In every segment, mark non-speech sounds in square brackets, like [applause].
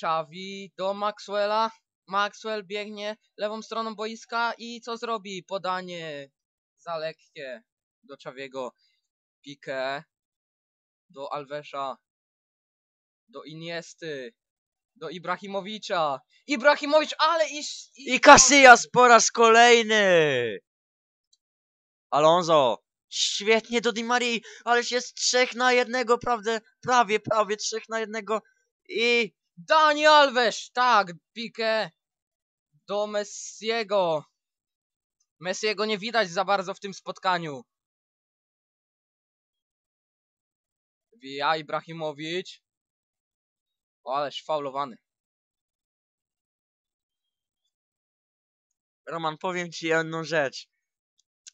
Czawi do Maxwella. Maxwell biegnie lewą stroną boiska i co zrobi? Podanie za lekkie do Czawiego. Pique do Alvesza. Do Iniesty. Do Ibrahimowicza. Ibrahimowicz, ale iż... I Casillas po raz kolejny! Alonso! Świetnie do Di Marii, ależ jest trzech na jednego, prawdę, prawie, prawie trzech na jednego i Dani Alves, tak, Pique do Messiego. Messiego nie widać za bardzo w tym spotkaniu. Wija Ibrahimowicz. O, ależ faulowany. Roman, powiem ci jedną rzecz.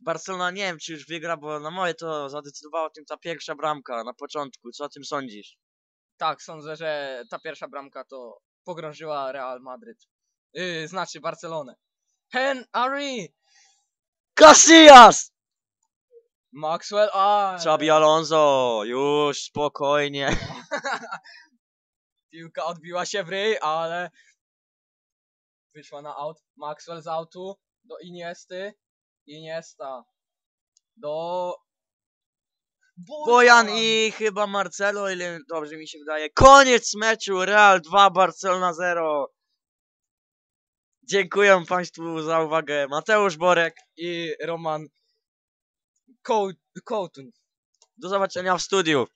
Barcelona nie wiem, czy już wygra, bo na moje to zadecydowała o tym ta pierwsza bramka na początku. Co o tym sądzisz? Tak, sądzę, że ta pierwsza bramka to pogrążyła Real Madryt. Yy, znaczy Barcelonę. Henry! Casillas! Maxwell, a Xabi Alonso, już spokojnie. [laughs] Piłka odbiła się w ryj, ale wyszła na aut. Maxwell z autu do Iniesty. Iniesta do Bojan i chyba Marcelo, ile dobrze mi się wydaje. Koniec meczu, Real 2, Barcelona 0. Dziękuję Państwu za uwagę. Mateusz Borek. i Roman Koł- Kołtun. Do zobaczenia w studiu.